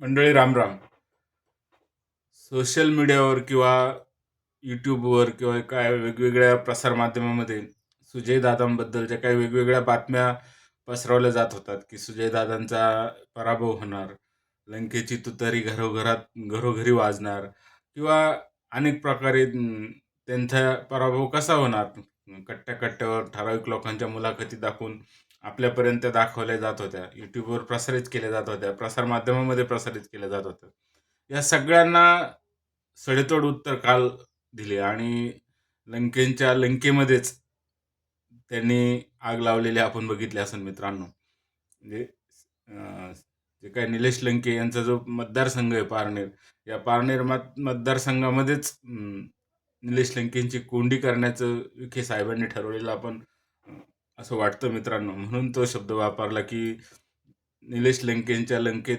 मंडळी रामराम सोशल मीडियावर किंवा यूट्यूबवर किंवा काय वेगवेगळ्या प्रसारमाध्यमामध्ये सुजय दादांबद्दलच्या काही वेगवेगळ्या बातम्या पसरवल्या जात होतात की सुजय दादांचा पराभव होणार लंकेची तुतारी घरोघरात घरोघरी वाजणार किंवा अनेक प्रकारे त्यांचा पराभव कसा होणार? कट्ट्या कट्ट्यावर ठराविक लोकांच्या मुलाखती दाखवून आपल्यापर्यंत दाखवल्या जात होत्या. यूट्यूबवर प्रसारित केल्या जात होत्या. प्रसारमाध्यमामध्ये प्रसारित केल्या जात होत्या. या सगळ्यांना सडेतोड उत्तर काल दिले आणि लंकेच्या लंकेमध्येच त्यांनी आग लावलेली आपण बघितले असेल मित्रांनो. म्हणजे जे काय निलेश लंके यांचा जो मतदारसंघ आहे पारनेर या पारनेर मत मतदारसंघामध्येच निलेश लंकेंची कोंडी करण्याचं विखे साहेबांनी ठरवलेलं आपण असं वाटतं मित्रांनो. म्हणून तो शब्द वापरला की निलेश लंकेंच्या लंकेत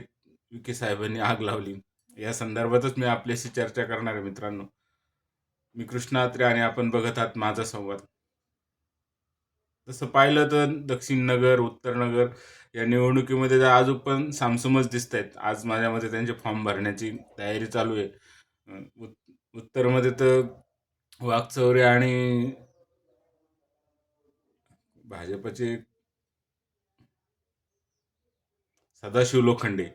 विखे साहेबांनी आग लावली. या संदर्भातच मी आपल्याशी चर्चा करणार आहे मित्रांनो. मी कृष्णा अत्रे आणि आपण बघत आहात माझा संवाद. तसं पाहिलं तर दक्षिण नगर उत्तर नगर या निवडणुकीमध्ये तर पण सामसुमच दिसत आहेत आज माझ्यामध्ये त्यांचे फॉर्म भरण्याची तयारी चालू आहे. उत्तरमध्ये तर वाघचौरे आणि भाजपचे सदाशिव लोखंडे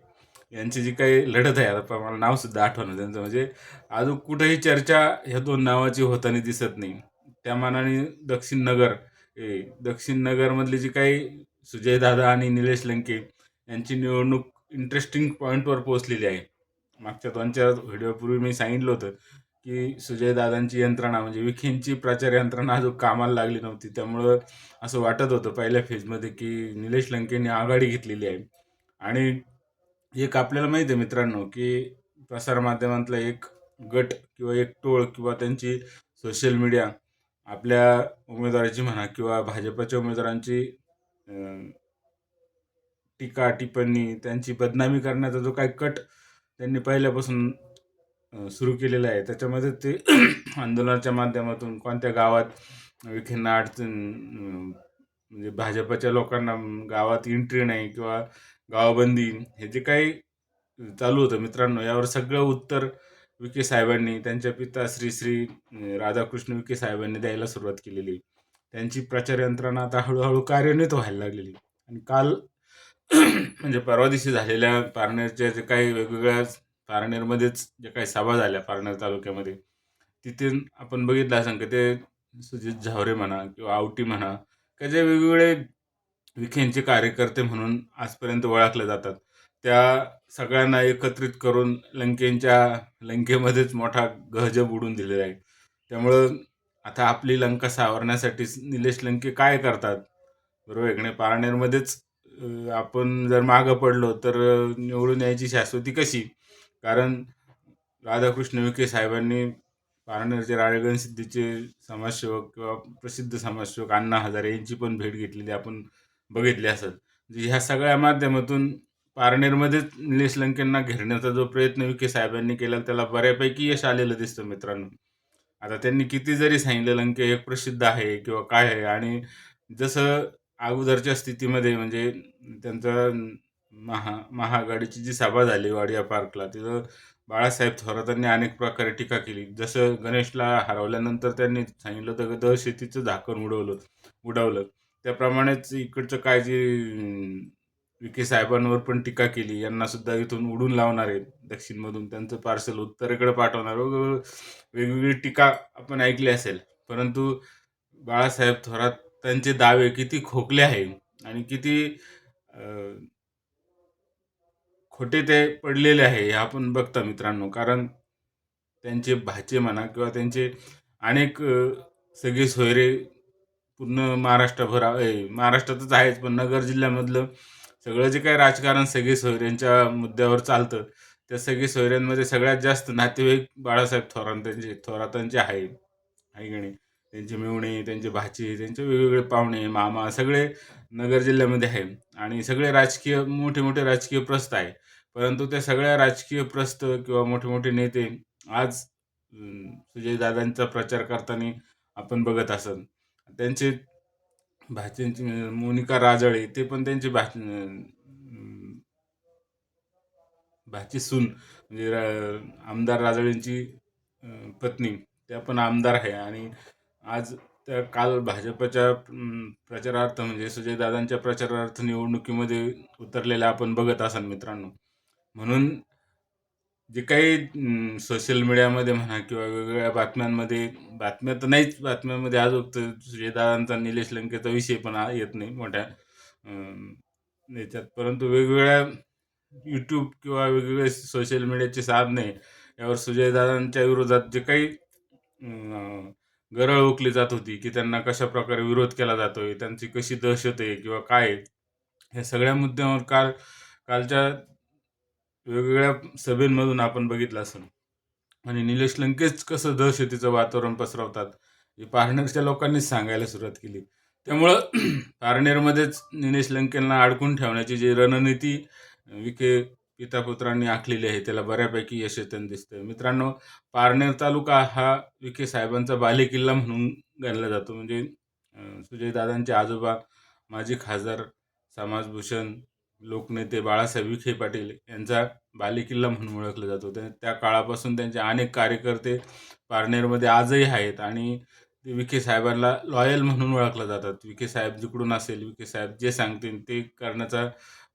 यांची जी काही लढत आहे आता मला नाव सुद्धा आठवणं त्यांचं. म्हणजे अजून कुठेही चर्चा ह्या दोन नावाची होताना दिसत नाही. त्या मानाने दक्षिण नगर ए दक्षिण नगरमधली जी काही सुजय दादा आणि निलेश लंके यांची निवडणूक इंटरेस्टिंग पॉईंटवर पोहोचलेली आहे. मागच्या दोन चार व्हिडिओपूर्वी मी सांगितलं होतं. की सुजयदादांची यंत्रणा म्हणजे विखेंची प्रचार यंत्रणा अजून कामाला लागली नव्हती. त्यामुळं असं वाटत होतं पहिल्या फेजमध्ये की निलेश लंकेंनी आघाडी घेतलेली आहे. आणि एक आपल्याला माहिती आहे मित्रांनो की प्रसारमाध्यमातला एक गट किंवा एक टोळ किंवा त्यांची सोशल मीडिया आपल्या उमेदवाराची म्हणा किंवा भाजपच्या उमेदवारांची टीका टिप्पणी त्यांची बदनामी करण्याचा जो काही कट त्यांनी पहिल्यापासून सुरू केलेलं आहे. त्याच्यामध्ये ते आंदोलनाच्या माध्यमातून कोणत्या गावात विखेंना अडचण म्हणजे भाजपच्या लोकांना गावात एंट्री नाही किंवा गावबंदी हे जे काही चालू होतं मित्रांनो यावर सगळं उत्तर विखे साहेबांनी त्यांच्या पिता श्री श्री राधाकृष्ण विखे साहेबांनी द्यायला सुरुवात केलेली. त्यांची प्रचार यंत्रणा आता हळूहळू कार्यान्वित व्हायला लागलेली. आणि काल म्हणजे परवा दिवशी झालेल्या पारनेरच्या जे काही वेगवेगळ्या पारनेरमध्येच जे काही सभा झाल्या पारनेर तालुक्यामध्ये तिथे आपण बघितलं असं की ते सुजित झावरे म्हणा किंवा आवटी म्हणा का जे वेगवेगळे विखेंचे कार्यकर्ते म्हणून आजपर्यंत ओळखले जातात त्या सगळ्यांना एकत्रित करून लंकेंच्या लंकेमध्येच मोठा गहजब उडून दिलेला आहे. त्यामुळं आता आपली लंका सावरण्यासाठी निलेश लंके काय करतात? बरोबर आहे नाही? पारनेरमध्येच आपण जर मागं पडलो तर निवडून यायची शाश्वती कशी? कारण राधाकृष्ण विखे साहेबांनी पारनेरचे राळेगण सिद्धीचे समाजसेवक किंवा प्रसिद्ध समाजसेवक अण्णा हजारे यांची पण भेट घेतलेली आपण बघितली असत म्हणजे ह्या सगळ्या माध्यमातून पारनेरमध्येच निलेश लंकेंना घेरण्याचा जो प्रयत्न विखे साहेबांनी केला त्याला बऱ्यापैकी यश आलेलं दिसतं मित्रांनो. आता त्यांनी किती जरी सांगितलं लंके एक प्रसिद्ध आहे किंवा काय आहे आणि जसं अगोदरच्या स्थितीमध्ये म्हणजे त्यांचं महा महाआघाडीची जी सभा झाली वाडिया पार्कला तिथं बाळासाहेब थोरातांनी अनेक प्रकारे टीका केली. जसं गणेशला हरवल्यानंतर त्यांनी सांगितलं होतं की दह शेतीचं झाकण उडवलं उडवलं. त्याप्रमाणेच इकडचं काय जे अं, विखे साहेबांवर पण टीका केली. यांना सुद्धा इथून उडून लावणार आहेत दक्षिणमधून. त्यांचं पार्सल उत्तरेकडे पाठवणार वगैरे वेगवेगळी टीका आपण ऐकली असेल. परंतु बाळासाहेब थोरात त्यांचे दावे किती खोकले आहे आणि किती खोटे ते पडलेले आहे हे आपण बघता मित्रांनो. कारण त्यांचे भाचे म्हणा किंवा त्यांचे अनेक सगळे सोयरे पूर्ण महाराष्ट्रभर आहे महाराष्ट्रातच आहेच पण नगर जिल्ह्यामधलं सगळं जे काही राजकारण सगळे सोयऱ्यांच्या मुद्द्यावर चालतं त्या सगळे सोयऱ्यांमध्ये सगळ्यात जास्त नातेवाईक बाळासाहेब थोरातांचे थोरातांचे आहे आहे की नाही? त्यांचे मेवणे त्यांचे भाचे त्यांचे वेगवेगळे पाहुणे मामा सगळे नगर जिल्ह्यामध्ये आहे. आणि सगळे राजकीय मोठे मोठे राजकीय प्रस्थ आहे. परंतु त्या सगळ्या राजकीय प्रस्थ किंवा मोठे मोठे नेते आज सुजयदादांचा प्रचार करताना आपण बघत असत. त्यांचे भाच्यांची मोनिका राजळे ते पण त्यांचे भा भाची सून म्हणजे रा- आमदार राजळेंची पत्नी त्या पण आमदार आहे. आणि आज त्या काल भाजपच्या प्रचारार्थ म्हणजे सुजयदादांच्या प्रचारार्थ निवडणुकीमध्ये उतरलेल्या आपण बघत असाल मित्रांनो. म्हणून जे काही सोशल मीडियामध्ये म्हणा किंवा वेगवेगळ्या बातम्यांमध्ये बातम्या तर नाहीच बातम्यांमध्ये आज तर सुजयदादांचा निलेश लंकेचा विषय पण येत नाही मोठ्या याच्यात. परंतु वेगवेगळ्या यूट्यूब किंवा वेगवेगळे सोशल मीडियाचे साधने यावर सुजयदादांच्या विरोधात जे काही गरळ ओकली जात होती की त्यांना कशा प्रकारे विरोध केला जातोय त्यांची कशी दहशत आहे किंवा काय आहे, ह्या सगळ्या मुद्द्यांवर काल कालच्या वेगवेगळ्या सभेंमधून आपण बघितलं असेल. आणि निलेश लंकेश कसं दहशतीचं वातावरण पसरवतात हे पारनेरच्या लोकांनीच सांगायला सुरुवात केली. त्यामुळं पारनेरमध्येच निलेश लंकेंना अडकून ठेवण्याची जी रणनीती विखे पितापुत्रांनी आखलेली आहे त्याला बऱ्यापैकी यश येताना दिसतं मित्रांनो पारनेर तालुका हा विखे साहेबांचा बालेकिल्ला म्हणून गणला जातो. म्हणजे सुजयदादांचे आजोबा माजी खासदार समाजभूषण लोकनेते बाळासाहेब विखे पाटील यांचा बालेकिल्ला म्हणून ओळखला जातो. त्या त्या काळापासून त्यांचे अनेक कार्यकर्ते पारनेरमध्ये आजही आहेत आणि ते विखे साहेबांना लॉयल म्हणून ओळखलं जातात. विखे साहेब जिकडून असेल विखे साहेब जे सांगतील ते करण्याचा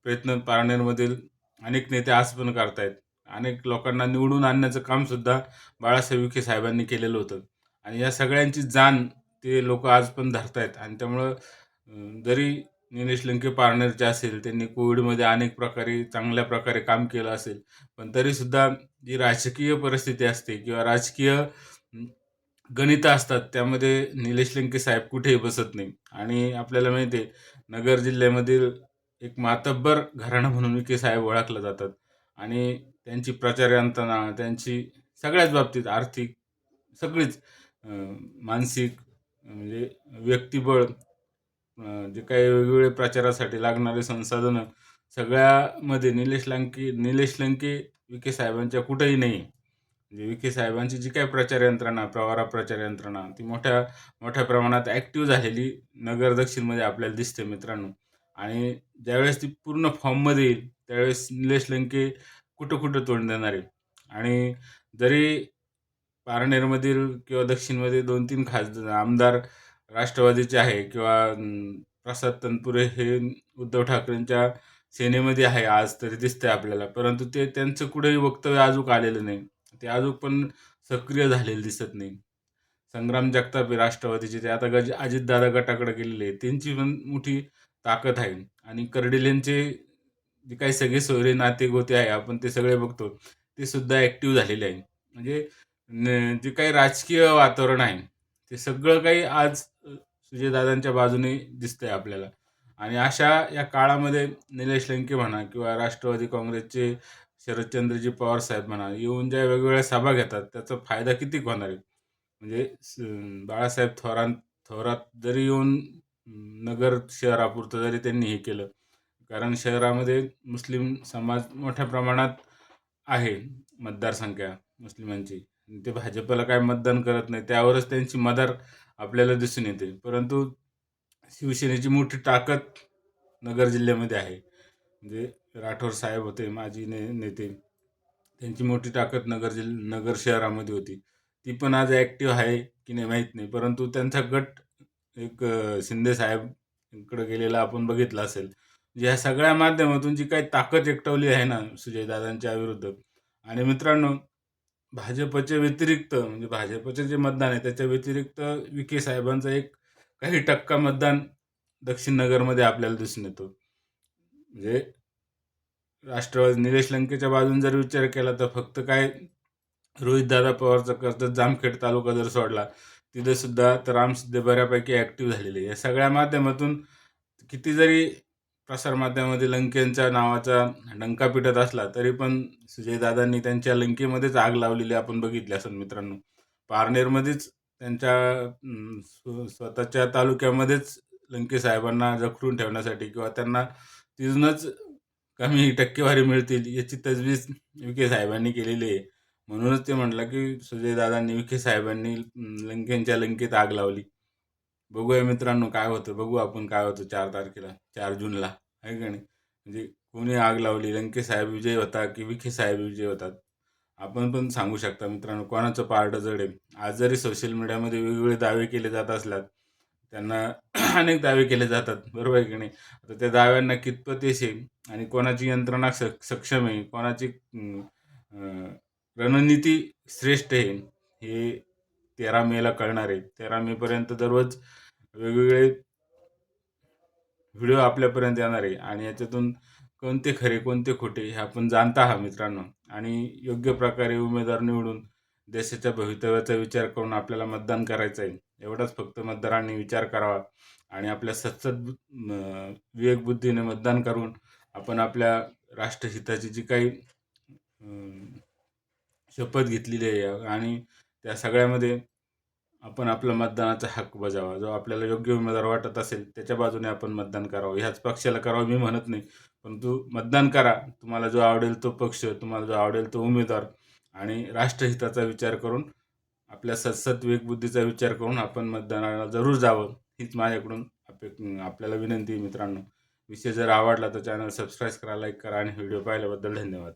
प्रयत्न पारनेरमधील अनेक नेते आज पण करतायत. अनेक लोकांना निवडून आणण्याचं कामसुद्धा बाळासाहेब विखे साहेबांनी केलेलं होतं. आणि या सगळ्यांची जाण ते लोक आज पण धरतायत. आणि त्यामुळं जरी निलेश लंके पारनेरचे असेल त्यांनी कोविडमध्ये अनेक प्रकारे चांगल्या प्रकारे काम केलं असेल पण तरीसुद्धा जी राजकीय परिस्थिती असते किंवा राजकीय अं, गणितं असतात त्यामध्ये निलेश लंके साहेब कुठेही बसत नाही. आणि आपल्याला माहिती आहे नगर जिल्ह्यामधील एक मातब्बर घराणं म्हणून विखे साहेब ओळखलं जातात. आणि त्यांची प्रचार यंत्रणा त्यांची सगळ्याच बाबतीत आर्थिक सगळीच मानसिक म्हणजे व्यक्तिबळ जे काही वेगवेगळे प्रचारासाठी लागणारे संसाधनं सगळ्यामध्ये निलेश लंके निलेश लंके विखे साहेबांच्या कुठंही नाही. म्हणजे विखे साहेबांची जी काही प्रचार यंत्रणा प्रवारा प्रचार यंत्रणा ती मोठ्या मोठ्या प्रमाणात ॲक्टिव्ह झालेली नगर दक्षिणमध्ये आपल्याला दिसते मित्रांनो. आणि ज्यावेळेस ती पूर्ण फॉर्ममध्ये येईल त्यावेळेस निलेश लंके कुठं कुठं तोंड देणार आहे आणि जरी पारनेरमधील किंवा दक्षिणमध्ये दोन तीन खासदार आमदार राष्ट्रवादीचे आहे किंवा प्रसाद तनपुरे हे उद्धव ठाकरेंच्या सेनेमध्ये आहे आज तरी दिसतंय आपल्याला परंतु ते त्यांचं कुठेही वक्तव्य अजूक आलेलं नाही. ते अजून पण सक्रिय झालेले दिसत नाही. संग्राम जगताप राष्ट्रवादीचे ते आता गज अजितदादा गटाकडे गेलेले आहेत. त्यांची पण मोठी ताकद आहे. आणि कर्डिलेंचे जे काही सगळे सोयरे नाते गोते आहे आपण ते सगळे बघतो ते सुद्धा ॲक्टिव्ह झालेले आहे. म्हणजे न- जे काही राजकीय वातावरण आहे ते सगळं काही आज सुजयदादांच्या बाजूने दिसतंय आपल्याला. आणि अशा या काळामध्ये निलेश लंके म्हणा किंवा राष्ट्रवादी काँग्रेसचे शरदचंद्रजी पवार साहेब म्हणा येऊन ज्या वेगवेगळ्या सभा घेतात त्याचा फायदा किती होणार आहे? म्हणजे स- बाळासाहेब थोरात थोरात जरी येऊन नगर शहरापुरतं जरी त्यांनी हे केलं. कारण शहरामध्ये मुस्लिम समाज मोठ्या प्रमाणात आहे मतदारसंख्या मुस्लिमांची. ते भाजपला काय मतदान करत नाही त्यावरच त्यांची मदार आपल्याला दिसून येते. परंतु शिवसेनेची मोठी ताकद नगर जिल्ह्यामध्ये आहे. म्हणजे राठोड साहेब होते माजी ने नेते. त्यांची मोठी ताकद नगर जिल्हा नगर शहरामध्ये होती. ती पण आज ॲक्टिव्ह आहे की नाही माहीत नाही. परंतु त्यांचा गट एक शिंदे साहेब गेलेला आपण बघितलं असेल. म्हणजे ह्या सगळ्या माध्यमातून जी काही ताकद एकटवली आहे ना सुजयदादांच्या विरुद्ध. आणि मित्रांनो भाजपच्या व्यतिरिक्त म्हणजे भाजपचे जे मतदान आहे त्याच्या व्यतिरिक्त विखे साहेबांचं एक काही टक्का मतदान दक्षिण नगरमध्ये आपल्याला दिसून येतो. म्हणजे राष्ट्रवादी निलेश लंकेच्या बाजून जर विचार केला तर फक्त काय रोहितदादा पवारचा कर्जत जामखेड तालुका जर सोडला तिथे सुद्धा तर रामसिद्धे बऱ्यापैकी ॲक्टिव्ह झालेले आहे. या सगळ्या माध्यमातून किती जरी प्रसारमाध्यमामध्ये लंकेंच्या नावाचा डंका पिटत असला तरी पण सुजयदादांनी त्यांच्या लंकेमध्येच आग लावलेली आपण बघितली असेल मित्रांनो पारनेरमध्येच त्यांच्या स्व- स्वतःच्या तालुक्यामध्येच लंके साहेबांना जखडून ठेवण्यासाठी किंवा त्यांना तिथूनच कमी टक्केवारी मिळतील याची तजवीज विखे साहेबांनी केलेली आहे म्हणूनच ते म्हटलं की सुजयदादांनी विखे साहेबांनी लंकेच्या लंकेत आग लावली. बघूया मित्रांनो काय होतं. बघू आपण काय होतं चार तारखेला चार जूनला. आहे का नाही? म्हणजे कोणी आग लावली? लंके साहेब विजय होता की विखे साहेब विजय होतात? आपण पण सांगू शकता मित्रांनो कोणाचं पार्ट जड आहे? आज जरी सोशल मीडियामध्ये वेगवेगळे दावे केले जात असल्यात त्यांना अनेक दावे केले जातात. बरोबर आहे की नाही? आता त्या दाव्यांना कितपत येशे आहे आणि कोणाची यंत्रणा स सक्षम आहे? कोणाची रणनीती श्रेष्ठ आहे. हे तेरा मेला कळणार आहे. तेरा मेपर्यंत दररोज वेगवेगळे व्हिडिओ आपल्यापर्यंत येणार आहे. आणि याच्यातून कोणते खरे कोणते खोटे हे आपण जाणता आहात मित्रांनो. आणि योग्य प्रकारे उमेदवार निवडून देशाच्या भवितव्याचा विचार करून आपल्याला मतदान करायचं आहे. एवढाच फक्त मतदारांनी विचार करावा. आणि आपल्या सत्सद विवेकबुद्धीने मतदान करून आपण आपल्या राष्ट्रहिताची जी काही शपथ घेतलेली आहे आणि त्या सगळ्यामध्ये आपण आपला मतदानाचा हक्क बजावा. जो आपल्याला योग्य उमेदवार वाटत असेल त्याच्या बाजूने आपण मतदान करावं. ह्याच पक्षाला करावं मी म्हणत नाही. परंतु मतदान करा. तुम्हाला जो आवडेल तो पक्ष तुम्हाला जो आवडेल तो उमेदवार आणि राष्ट्रहिताचा विचार करून आपल्या सत्सत विवेकबुद्धीचा विचार करून आपण मतदानाला जरूर जावं हीच माझ्याकडून अपे आपल्याला विनंती आहे मित्रांनो. विषय जर आवडला तर चॅनल सबस्क्राईब करा लाईक करा आणि व्हिडिओ पाहिल्याबद्दल धन्यवाद.